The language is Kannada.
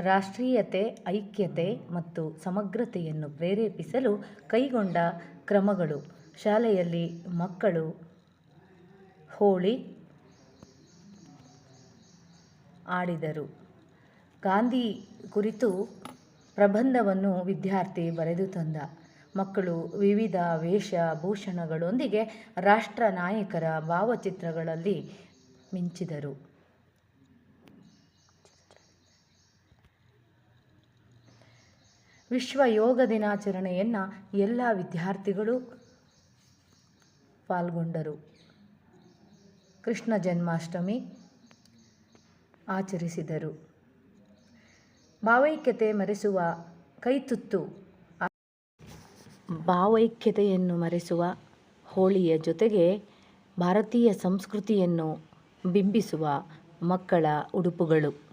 ರಾಷ್ಟ್ರೀಯತೆ, ಐಕ್ಯತೆ ಮತ್ತು ಸಮಗ್ರತೆಯನ್ನು ಪ್ರೇರೇಪಿಸಲು ಕೈಗೊಂಡ ಕ್ರಮಗಳು. ಶಾಲೆಯಲ್ಲಿ ಮಕ್ಕಳು ಹೋಳಿ ಆಡಿದರು. ಗಾಂಧಿ ಕುರಿತು ಪ್ರಬಂಧವನ್ನು ವಿದ್ಯಾರ್ಥಿ ಬರೆದು ತಂದ. ಮಕ್ಕಳು ವಿವಿಧ ವೇಷಭೂಷಣಗಳೊಂದಿಗೆ ರಾಷ್ಟ್ರ ನಾಯಕರ ಭಾವಚಿತ್ರಗಳಲ್ಲಿ ಮಿಂಚಿದರು. ವಿಶ್ವ ಯೋಗ ದಿನಾಚರಣೆಯನ್ನು ಎಲ್ಲ ವಿದ್ಯಾರ್ಥಿಗಳು ಪಾಲ್ಗೊಂಡರು. ಕೃಷ್ಣ ಜನ್ಮಾಷ್ಟಮಿ ಆಚರಿಸಿದರು. ಭಾವೈಕ್ಯತೆ ಮರೆಸುವ ಕೈತುತ್ತು, ಭಾವೈಕ್ಯತೆಯನ್ನು ಮರೆಸುವ ಹೋಳಿಯ ಜೊತೆಗೆ ಭಾರತೀಯ ಸಂಸ್ಕೃತಿಯನ್ನು ಬಿಂಬಿಸುವ ಮಕ್ಕಳ ಉಡುಪುಗಳು.